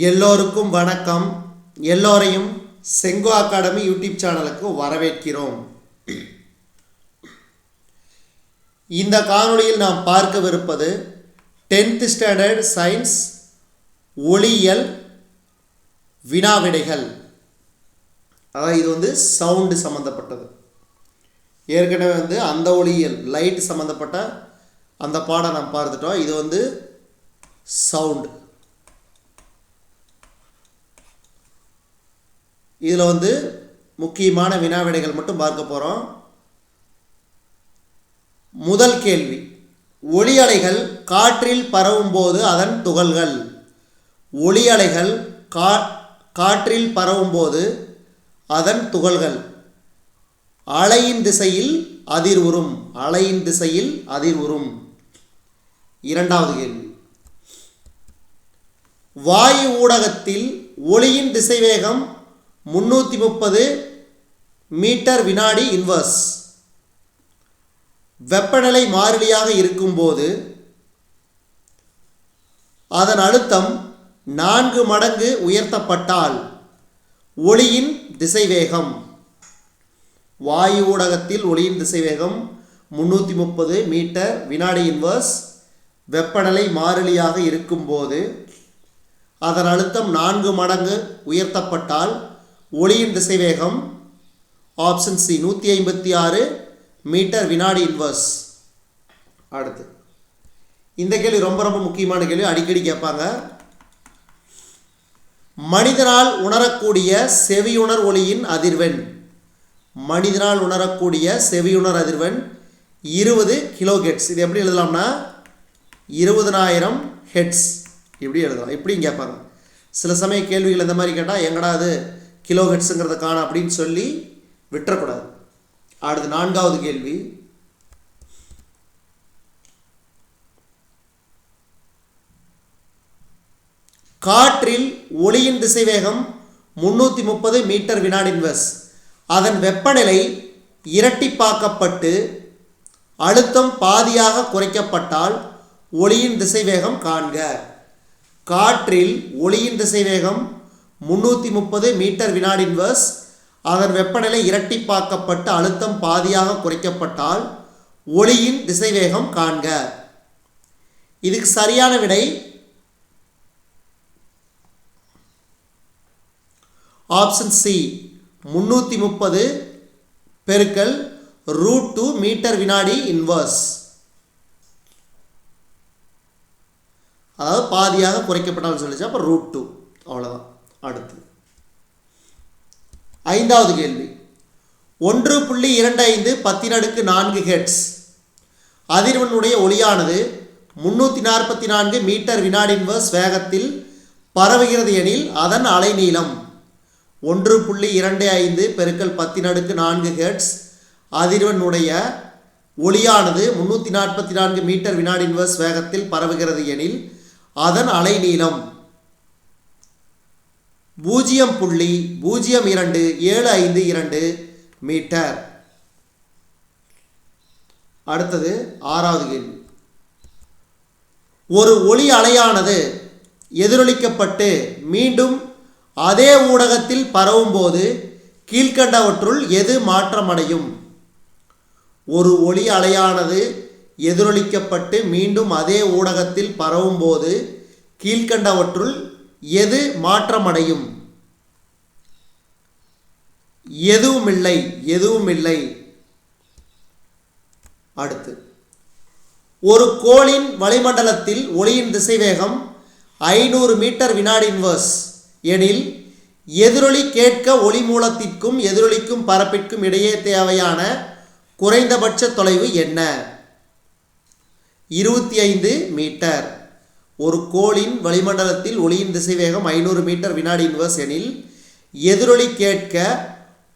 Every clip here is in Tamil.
எல்லோருக்கும் வணக்கம். எல்லோரையும் செங்கோ அகாடமி யூடியூப் சேனலுக்கு வரவேற்கிறோம். இந்த காணொளியில் நாம் பார்க்கவிருப்பது டென்த் ஸ்டாண்டர்ட் சயின்ஸ் ஒளியியல் வினாவிடைகள். அதாவது இது வந்து சவுண்டு சம்மந்தப்பட்டது ஏற்கனவே வந்து அந்த ஒளியியல் லைட் சம்மந்தப்பட்ட அந்த பாடம் நாம் பார்த்துட்டோம். இது வந்து சவுண்டு. இதில் வந்து முக்கியமான வினாவிடைகள் மட்டும் பார்க்க போகிறோம். முதல் கேள்வி ஒளி அலைகள் காற்றில் பரவும் போது அதன் துகள்கள். ஒளி அலைகள் கா காற்றில் பரவும் போது அதன் துகள்கள். அலையின் திசையில் அதிர்வுறும் அலையின் திசையில் அதிர்வுறும் இரண்டாவது கேள்வி வாயு ஊடகத்தில் ஒளியின் திசைவேகம் முன்னூற்றி முப்பது மீட்டர் வினாடி இன்வர்ஸ் வெப்பநிலை மாறிலியாக இருக்கும்போது அதன் அழுத்தம் நான்கு மடங்கு உயர்த்தப்பட்டால் ஒளியின் திசைவேகம். வாயு ஊடகத்தில் ஒளியின் திசைவேகம் முன்னூற்றி முப்பது மீட்டர் வினாடி இன்வர்ஸ் வெப்பநிலை மாறிலியாக இருக்கும்போது அதன் அழுத்தம் நான்கு மடங்கு உயர்த்தப்பட்டால் ஒளியின் திசைவேகம் ஆப்ஷன் சி நூற்றி ஐம்பத்தி ஆறு மீட்டர் வினாடி இன்வர்ஸ் அடுத்து. இந்த கேள்வி ரொம்ப ரொம்ப முக்கியமான கேள்வி அடிக்கடி கேட்பாங்க. மனிதனால் உணரக்கூடிய செவியுணர் ஒளியின் அதிர்வெண். மனிதனால் உணரக்கூடிய செவியுணர் அதிர்வெண் இருபது கிலோகெட்ஸ் இது எப்படி எழுதலாம்னா இருபதனாயிரம் ஹெட்ஸ் இப்படி எழுதலாம். இப்படியும் கேட்பாங்க. சில சமய கேள்விகள் இந்த மாதிரி கேட்டால் எங்கடா அது கிலோ ஹெட்ஸுங்கிறத காண அப்படின்னு சொல்லி விட்டுறக்கூடாது. அடுத்து நான்காவது கேள்வி. காற்றில் ஒளியின் திசைவேகம் முன்னூற்றி முப்பது மீட்டர் வினாடி இன்வெர்ஸ். அதன் வெப்பநிலை இரட்டிப்பாக்கப்பட்டு அழுத்தம் பாதியாக குறைக்கப்பட்டால் ஒளியின் திசைவேகம் காண்க. காற்றில் ஒளியின் திசைவேகம் முன்னூற்றி முப்பது மீட்டர் வினாடி இன்வர்ஸ் அதன் வெப்பநிலை இரட்டிப்பாக்கப்பட்டு அழுத்தம் பாதியாக குறைக்கப்பட்டால் ஒளியின் திசைவேகம் காண்க. இதுக்கு சரியான விடை ஆப்ஷன் சி முன்னூற்றி முப்பது பெருக்கல் ரூட் டூ மீட்டர் வினாடி இன்வர்ஸ் அதாவது பாதியாக குறைக்கப்பட்டாலும் சொல்லிச்சு அப்போ ரூட் டூ அவ்வளோதான் அடுத்து ஐந்தாவது கேள்வி. ஒன்று புள்ளி இரண்டு ஐந்து பத்தினடுக்கு நான்கு ஹெட்ஸ் அதிர்வனுடைய ஒளியானது முன்னூற்றி நாற்பத்தி நான்கு மீட்டர் வினாடி இன்வர்ஸ் வேகத்தில் பரவுகிறது எனில் அதன் அலைநீளம் ஒன்று புள்ளி இரண்டு ஐந்து பெருக்கல் பத்தினடுக்கு நான்கு ஹெட்ஸ் அதிர்வனுடைய ஒளியானது முன்னூற்றி நாற்பத்தி நான்கு மீட்டர் வினாடி இன்வர்ஸ் வேகத்தில் பரவுகிறது எனில் அதன் அலைநீளம் பூஜ்ஜியம் புள்ளி பூஜ்ஜியம் இரண்டு ஏழு ஐந்து இரண்டு மீட்டர். அடுத்தது ஆறாவது கேள்வி. ஒரு ஒளி அலையானது எதிரொலிக்கப்பட்டு மீண்டும் அதே ஊடகத்தில் பரவும்போது கீழ்கண்டவற்றுள் எது மாற்றமடையும்? ஒரு ஒளி அலையானது எதிரொலிக்கப்பட்டு மீண்டும் அதே ஊடகத்தில் பரவும்போது கீழ்கண்டவற்றுள் எது மாற்றமடையும்? எதுவுமில்லை எதுவுமில்லை. அடுத்து. ஒரு கோளின் வளிமண்டலத்தில் ஒளியின் திசைவேகம் ஐநூறு மீட்டர் வினாடி இன்வர்ஸ் எனில் எதிரொலி கேட்க ஒளி மூலத்திற்கும் எதிரொலிக்கும் பரப்பிற்கும் இடையே தேவையான குறைந்தபட்ச தொலைவு என்ன? இருபத்தி ஐந்து மீட்டர். ஒரு கோளின் வளிமண்டலத்தில் ஒளியின் திசைவேகம் ஐநூறு மீட்டர் வினாடி இன்வர்ஸ் எனில் எதிரொலி கேட்க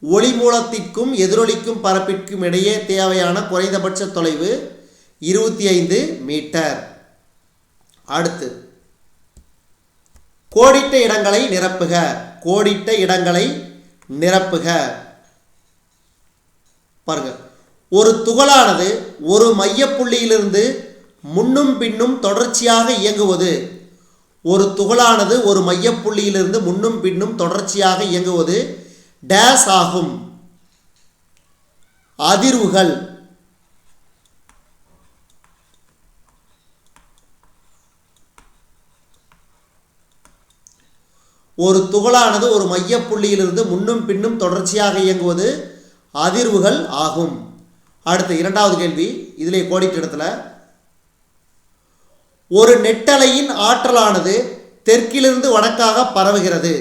ஒளி மூலத்திற்கும் எதிரொலிக்கும் பரப்பிற்கும் இடையே தேவையான குறைந்தபட்ச தொலைவு இருபத்தி ஐந்து மீட்டர். அடுத்து கோடிட்ட இடங்களை நிரப்புக. கோடிட்ட இடங்களை நிரப்புக. பாருங்க ஒரு துகளானது ஒரு மையப்புள்ளியிலிருந்து முன்னும் பின்னும் தொடர்ச்சியாக இயங்குவது. ஒரு துகளானது ஒரு மையப்புள்ளியிலிருந்து முன்னும் பின்னும் தொடர்ச்சியாக இயங்குவது டேஸ் ஆகும். அதிர்வுகள். ஒரு துகளானது ஒரு மையப்புள்ளியிலிருந்து முன்னும் பின்னும் தொடர்ச்சியாக இயங்குவது அதிர்வுகள் ஆகும். அடுத்த இரண்டாவது கேள்வி. இதிலே கோடிட்ட இடத்துல ஒரு நெட்டலையின் ஆற்றலானது தெற்கிலிருந்து வடக்காக பரவுகிறது.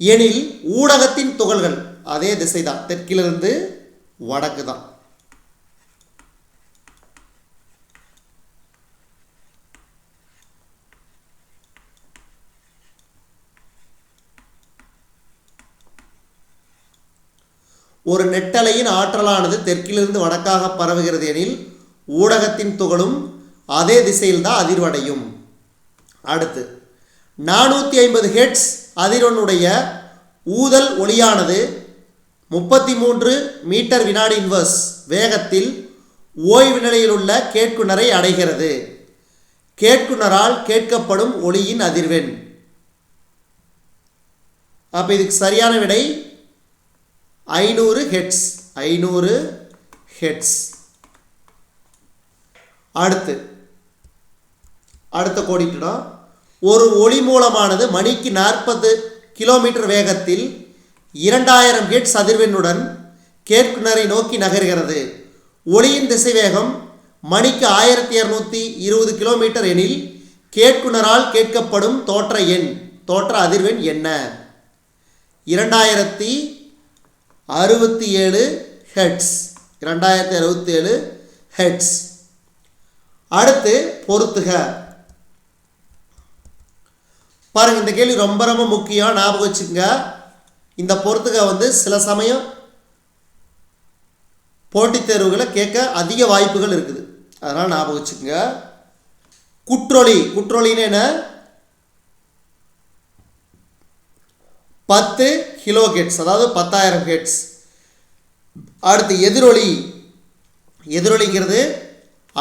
எனில் ஊடகத்தின் துகள்கள் அதே திசை தான் தெற்கிலிருந்து வடக்கு தான் ஒரு நெட்டலையின் ஆற்றலானது தெற்கிலிருந்து வடக்காக பரவுகிறது எனில் ஊடகத்தின் துகளும் அதே திசையில் தான் அதிர்வடையும். அடுத்து நானூற்றி ஐம்பது ஹெட்ஸ் அதிர்வனுடைய ஊதல் ஒளியானது முப்பத்தி மூன்று மீட்டர் வினாடி இன்வர்ஸ் வேகத்தில் ஓய்வு நிலையில் உள்ள கேட்குணரை அடைகிறது. கேட்குணரால் கேட்கப்படும் ஒளியின் அதிர்வெண். அப்போ இதுக்கு சரியான விடை ஐநூறு ஹெட்ஸ் ஐநூறு ஹெட்ஸ் அடுத்து அடுத்த கோடிட்டுடும் ஒரு ஒளி மூலமானது மணிக்கு நாற்பது கிலோமீட்டர் வேகத்தில் இரண்டாயிரம் ஹெட்ஸ் அதிர்வெண்ணுடன் கேட்குனரை நோக்கி நகர்கிறது. ஒளியின் திசைவேகம் மணிக்கு ஆயிரத்தி இரநூத்தி இருபது கிலோமீட்டர் எனில் கேட்குனரால் கேட்கப்படும் தோற்ற எண் தோற்ற அதிர்வெண் என்ன? இரண்டாயிரத்தி அறுபத்தி ஏழு ஹெட்ஸ் இரண்டாயிரத்தி அறுபத்தி ஏழு ஹெட்ஸ் அடுத்து பொறுத்துக. பாருங்க இந்த கேள்வி ரொம்ப ரொம்ப முக்கியம். ஞாபகம் வச்சுக்கோங்க. இந்த பொறுத்துக வந்து சில சமயம் போட்டித் தேர்வுகளை கேட்க அதிக வாய்ப்புகள் இருக்குது. அதனால் ஞாபகம் வச்சுக்கோங்க. குற்றொலி. குற்றொலின்னு என்ன? பத்து கிலோ கேட்ஸ். அதாவது பத்தாயிரம் கேட்ஸ். அடுத்து எதிரொலி. எதிரொலிங்கிறது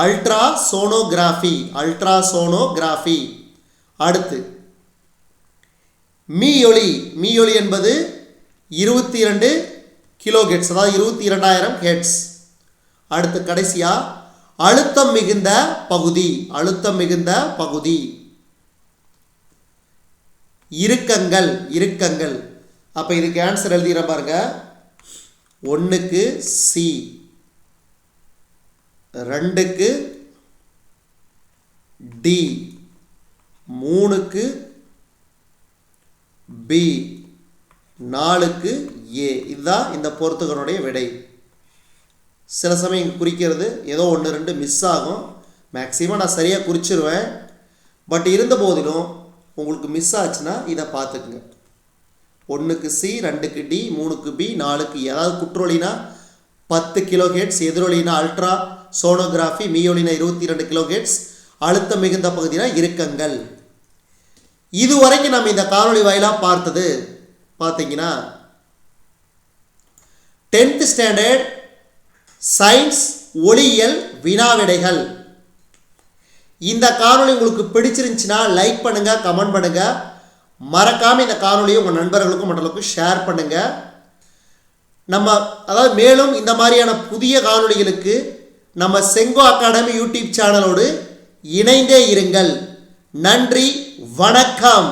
அல்ட்ரா சோனோகிராஃபி அல்ட்ரா சோனோகிராஃபி அடுத்து மீயொலி. மீயொலி என்பது இருபத்தி இரண்டு கிலோ ஹெட்ஸ் அதாவது இருபத்தி இரண்டாயிரம் ஹெட்ஸ் அடுத்து கடைசியாக அழுத்தம் மிகுந்த பகுதி அழுத்தம் மிகுந்த பகுதி. இறுக்கங்கள் இறுக்கங்கள். அப்போ இதுக்கு ஆன்சர் எழுதிடுற பாருங்க. ஒன்றுக்கு சி ரெண்டுக்கு டி மூணுக்கு பி நாலுக்கு ஏ இதுதான் இந்த பொறுத்துகளுடைய விடை. சில சமயம் இங்கே குறிக்கிறது ஏதோ ஒன்று ரெண்டு மிஸ் ஆகும். மேக்ஸிமம் நான் சரியாக குறிச்சிருவேன். பட் இருந்த போதிலும் உங்களுக்கு மிஸ் ஆச்சுன்னா இதை பார்த்துக்குங்க. ஒன்றுக்கு சி ரெண்டுக்கு டி மூணுக்கு பி நாலுக்கு ஏதாவது அதாவது குற்றொலினா பத்து கிலோ ஹேட்ஸ் எதிரொலினா அல்ட்ரா சோனோகிராஃபி மீயொலினா இருபத்தி ரெண்டு கிலோ கேட்ஸ் அழுத்தம் மிகுந்த பகுதினா இறுக்கங்கள். இதுவரைக்கும் நம்ம இந்த காணொலி வாயிலாக பார்த்தது பார்த்தீங்கன்னா டென்த் ஸ்டாண்டர்ட் சயின்ஸ் ஒளியியல் வினாவிடைகள். இந்த காணொலி உங்களுக்கு பிடிச்சிருந்துச்சுன்னா லைக் பண்ணுங்கள் கமெண்ட் பண்ணுங்கள் மறக்காமல் இந்த காணொலியை உங்கள் நண்பர்களுக்கும் மற்றவர்களுக்கும் ஷேர் பண்ணுங்கள் நம்ம அதாவது மேலும் இந்த மாதிரியான புதிய காணொளிகளுக்கு நம்ம செங்கோ அகாடமி யூடியூப் சேனலோடு இணைந்தே இருங்கள். நன்றி வணக்கம்.